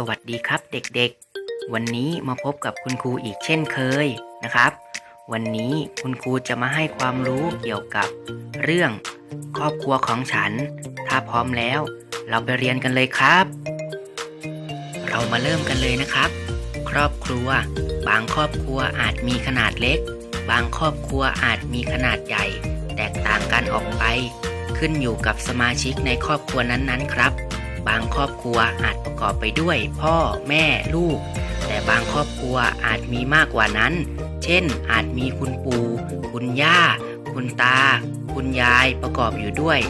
สวัสดีครับเด็กๆ วันนี้มาพบกับคุณครูอีกเช่นเคยนะครับ วันนี้คุณครูจะมาให้ความรู้เกี่ยวกับเรื่องครอบครัวของฉัน ถ้าพร้อมแล้ว เราไปเรียนกันเลยครับ เรามาเริ่มกันเลยนะครับ ครอบครัว บางครอบครัวอาจมีขนาดเล็ก บางครอบครัวอาจมีขนาดใหญ่ แตกต่างกันออกไป ขึ้นอยู่กับสมาชิกในครอบครัวนั้นๆ ครับ บางครอบครัวอาจประกอบไปด้วย พ่อแม่ลูก แต่บางครอบครัวอาจมีมากกว่านั้น เช่น อาจมีคุณปู่คุณย่า คุณตา คุณยายประกอบอยู่ด้วย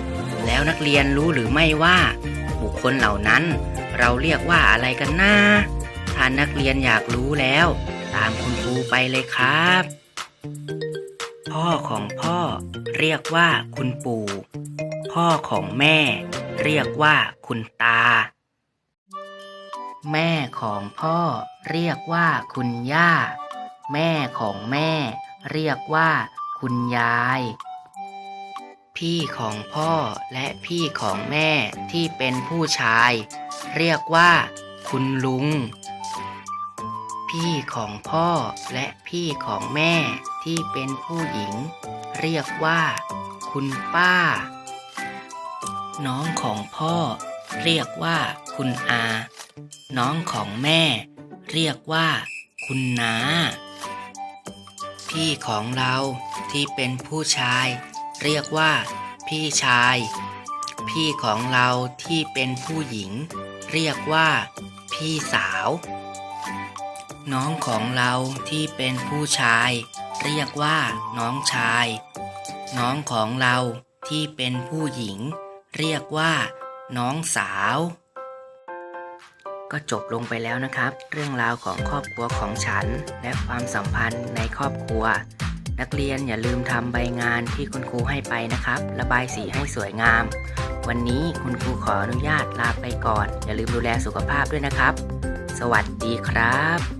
แล้วนักเรียนรู้หรือไม่ว่า บุคคลเหล่านั้น เราเรียกว่าอะไรกันนะถ้านักเรียนอยากรู้แล้ว ตามคุณครูไปเลยครับ พ่อของพ่อ เรียกว่าคุณปู่ พ่อของแม่ เรียกว่าคุณตา แม่ของพ่อเรียกว่าคุณย่า แม่ของแม่ เรียกว่า คุณยาย พี่ของพ่อและพี่ของแม่ที่เป็นผู้ชาย เรียกว่า คุณลุง พี่ของพ่อและพี่ของแม่ที่เป็นผู้หญิง เรียกว่า คุณป้า น้องของพ่อ เรียกว่าคุณอา น้องของแม่ เรียกว่าคุณนาพี่ของเราที่เป็นผู้ชาย เรียกว่า พี่ชาย พี่ของเราที่เป็นผู้หญิง เรียกว่า พี่สาว น้องของเราที่เป็นผู้ชาย เรียกว่า น้องชาย น้องของเราที่เป็นผู้หญิง เรียกว่า น้องสาว ก็จบลงไปแล้วนะครับ เรื่องราวของครอบครัวของฉัน และความสัมพันธ์ในครอบครัว นักเรียนอย่าลืมทำใบงานที่คุณครูให้ไปนะครับ ระบายสีให้สวยงาม วันนี้คุณครูขออนุญาตลาไปก่อน อย่าลืมดูแลสุขภาพด้วยนะครับ สวัสดีครับ